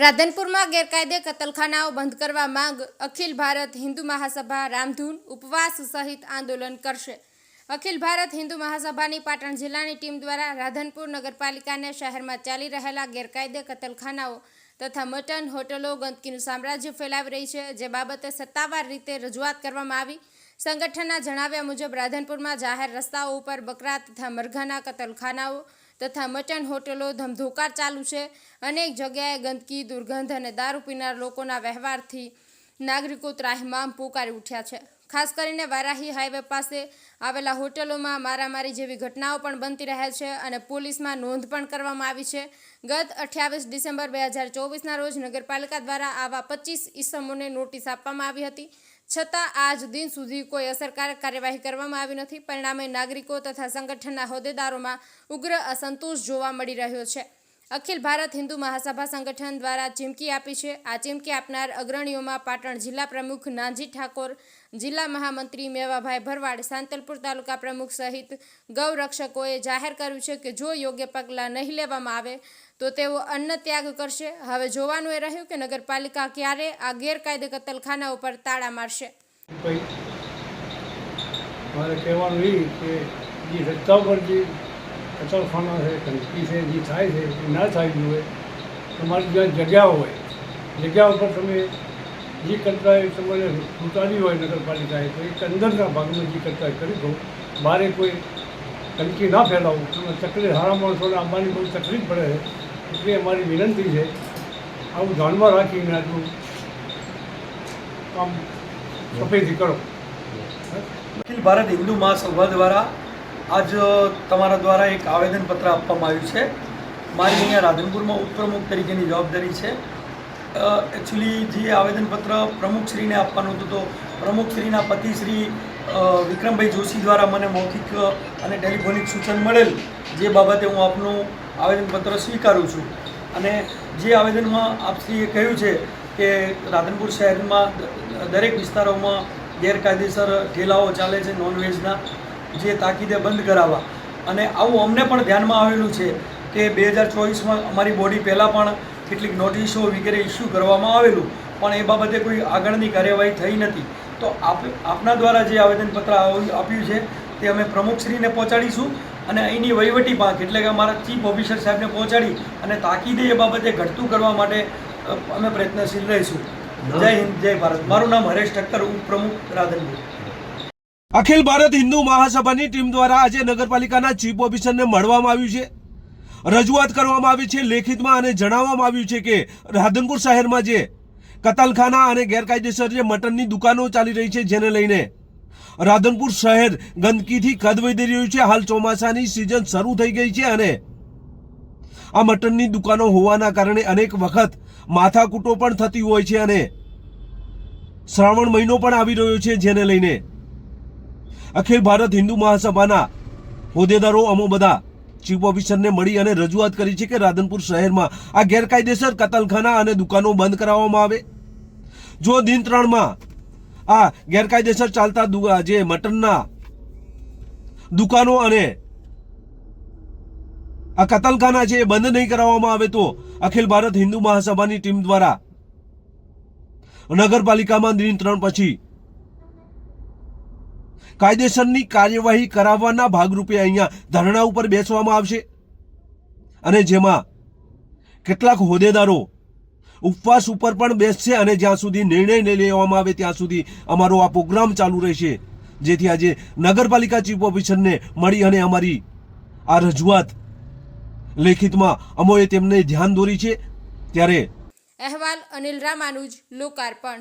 રાધનપુરમાં ગેરકાયદે કતલખાનાઓ બંધ કરવા માંગ, અખિલ ભારત હિન્દુ મહાસભા રામધૂન ઉપવાસ સહિત આંદોલન કરશે. અખિલ ભારત હિન્દુ મહાસભાની પાટણ જિલ્લાની ટીમ દ્વારા રાધનપુર નગરપાલિકાને શહેરમાં ચાલી રહેલા ગેરકાયદે કતલખાનાઓ તથા મટન હોટલો ગંદકીનું સામ્રાજ્ય ફેલાવી રહી છે, જે બાબતે સત્તાવાર રીતે રજૂઆત કરવામાં આવી. સંગઠનના જણાવ્યા મુજબ, રાધનપુરમાં જાહેર રસ્તાઓ ઉપર બકરા તથા મરઘાના કતલખાનાઓ તથા મટન હોટલો ધમધોકાર ચાલુ છે. અનેક જગ્યાએ ગંદકી, દુર્ગંધ અને દારૂ પીનાર લોકોના વ્યવહારથી નાગરિકો ત્રાહિમામ પોકારી ઉઠ્યા છે. ખાસ કરીને વારાહી હાઈવે પાસે આવેલા હોટલોમાં મારામારી જેવી ઘટનાઓ પણ બનતી રહે છે અને પોલીસમાં નોંધ પણ કરવામાં આવી છે. ગત અઠ્યાવીસ ડિસેમ્બર બે હજાર ચોવીસના રોજ નગરપાલિકા દ્વારા આવા પચીસ ઈસમોને નોટિસ આપવામાં આવી હતી. છતાં આજ દિન સુધી કોઈ અસરકારક કાર્યવાહી કરવામાં આવી નથી. પરિણામે નાગરિકો તથા સંગઠનના હોદ્દેદારોમાં ઉગ્ર અસંતોષ જોવા મળી રહ્યો છે. અખિલ ભારત હિન્દુ મહાસભા સંગઠન દ્વારા ચીમકી આપી છે. આ ચીમકી આપનાર અગ્રણીઓમાં પાટણ જિલ્લા પ્રમુખ નાનજી ઠાકોર, જિલ્લા મહામંત્રી મેવાભાઈ ભરવાડ, સાંતલપુર તાલુકા પ્રમુખ સહિત ગૌરક્ષકોએ જાહેર કર્યું છે કે જો યોગ્ય પગલાં નહીં લેવામાં આવે તો તેઓ અન્ન ત્યાગ કરશે. હવે જોવાનું એ રહ્યું કે નગરપાલિકા ક્યારે આ ગેરકાયદે કતલખાના ઉપર તાળા મારશે. મારે કહેવાનું એ કે જે રસ્તા પર જે કચરખાના છે, ગંદકી છે, જે થાય છે, એ ના થાય જોઈએ તમારી જ્યાં જગ્યા હોય, જગ્યા ઉપર તમે જે કરતા હોય તમારે ઉતારી હોય નગરપાલિકાએ, તો એક અંદરના ભાગમાં જે કરતા કરી દો. બારે કોઈ ગંદકી ના ફેલાવું. તમે તકલીફ, હારા માણસોને આવવાની બહુ તકલીફ પડે છે, એટલે અમારી વિનંતી છે, આવું ધ્યાનમાં રાખીને આટલું કામ સફેદી કરો. અખિલ ભારત હિન્દુ મહાસભા દ્વારા આજ તમારા દ્વારા એક આવેદનપત્ર આપવામાં આવ્યું છે. મારી અહીંયા રાધનપુરમાં ઉપપ્રમુખ તરીકેની જવાબદારી છે. એકચ્યુઅલી જે આવેદનપત્ર પ્રમુખશ્રીને આપવાનું હતું તો પ્રમુખશ્રીના પતિ શ્રી વિક્રમભાઈ જોશી દ્વારા મને મૌખિક અને ટેલિફોનિક સૂચન મળેલ જે બાબતે હું આપનું આવેદનપત્ર સ્વીકારું છું. અને જે આવેદનમાં આપશ્રીએ કહ્યું છે કે રાધનપુર શહેરમાં દરેક વિસ્તારોમાં ગેરકાયદેસર ઠેલાઓ ચાલે છે, નોનવેજના. જે તાકીદે બંધ કરાવવા. અને આવું અમને પણ ધ્યાનમાં આવેલું છે કે બે હજાર ચોવીસમાં અમારી બોડી પહેલાં પણ કેટલીક નોટિસો વગેરે ઇસ્યુ કરવામાં આવેલું પણ એ બાબતે કોઈ આગળની કાર્યવાહી થઈ નથી. તો આપ આપના દ્વારા જે આવેદનપત્ર આવ- આપ્યું છે તે અમે પ્રમુખશ્રીને પહોંચાડીશું અને અહીંની વહીવટી પાંખ એટલે કે અમારા ચીફ ઓફિસર સાહેબને પહોંચાડી અને તાકીદે એ બાબતે ઘટતું કરવા માટે અમે પ્રયત્નશીલ રહીશું. જય હિન્દ જય ભારત. મારું નામ હરેશ ઠક્કર ઉપપ્રમુખ રાધનપુર અખિલ ભારત હિન્દુ મહાસભાની ટીમ દ્વારા આજે નગરપાલિકાના ચીફ ઓફિસરને મળવામાં આવ્યું છે. રજૂઆત કરવામાં આવી છે લેખિતમાં અને જણાવવામાં આવ્યું છે કે રાધનપુર શહેરમાં જે કતલખાના અને ગેરકાયદેસર જે મટનની દુકાનો ચાલી રહી છે જેને લઈને રાધનપુર શહેર ગંદકીથી કદ વધી રહ્યું છે. હાલ ચોમાસાની સિઝન શરૂ થઈ ગઈ છે અને આ મટનની દુકાનો હોવાના કારણે અનેક વખત માથાકૂટો પણ થતી હોય છે અને શ્રાવણ મહિનો પણ આવી રહ્યો છે જેને લઈને અખિલ ભારત હિન્દુ મહાસભાના હોદ્દેદારો અમો બધા ચીફ ઓફિસરને મળી અને રજૂઆત કરી છે કે રાધનપુર શહેરમાં આ ગેરકાયદેસર કતલખાના અને દુકાનો બંધ કરાવવામાં આવે. જો દિન ત્રણમાં આ ગેરકાયદેસર ચાલતા જે મટનના દુકાનો અને આ કતલખાના છે એ બંધ નહીં કરાવવામાં આવે તો અખિલ ભારત હિન્દુ મહાસભાની ટીમ દ્વારા નગરપાલિકામાં દિન ત્રણ પછી કાયદેસરની કાર્યવાહી કરાવવાના ભાગરૂપે અહીંયા ધરણા ઉપર બેસવામાં આવશે. અને જેમાં કેટલાક હોદ્દેદારો ઉપવાસ ઉપર પણ બેસશે અને જ્યાં સુધી નિર્ણય નહીં લેવામાં આવે ત્યાં સુધી અમારો આ પ્રોગ્રામ ચાલુ રહેશે. જેથી આજે નગરપાલિકા ચીફ ઓફિસરને મળી અને અમારી આ રજૂઆત લેખિતમાં અમોએ તેમને ધ્યાન દોરી છે. ત્યારે અહેવાલ અનિલ રામાનુજ, લોકાર્પણ.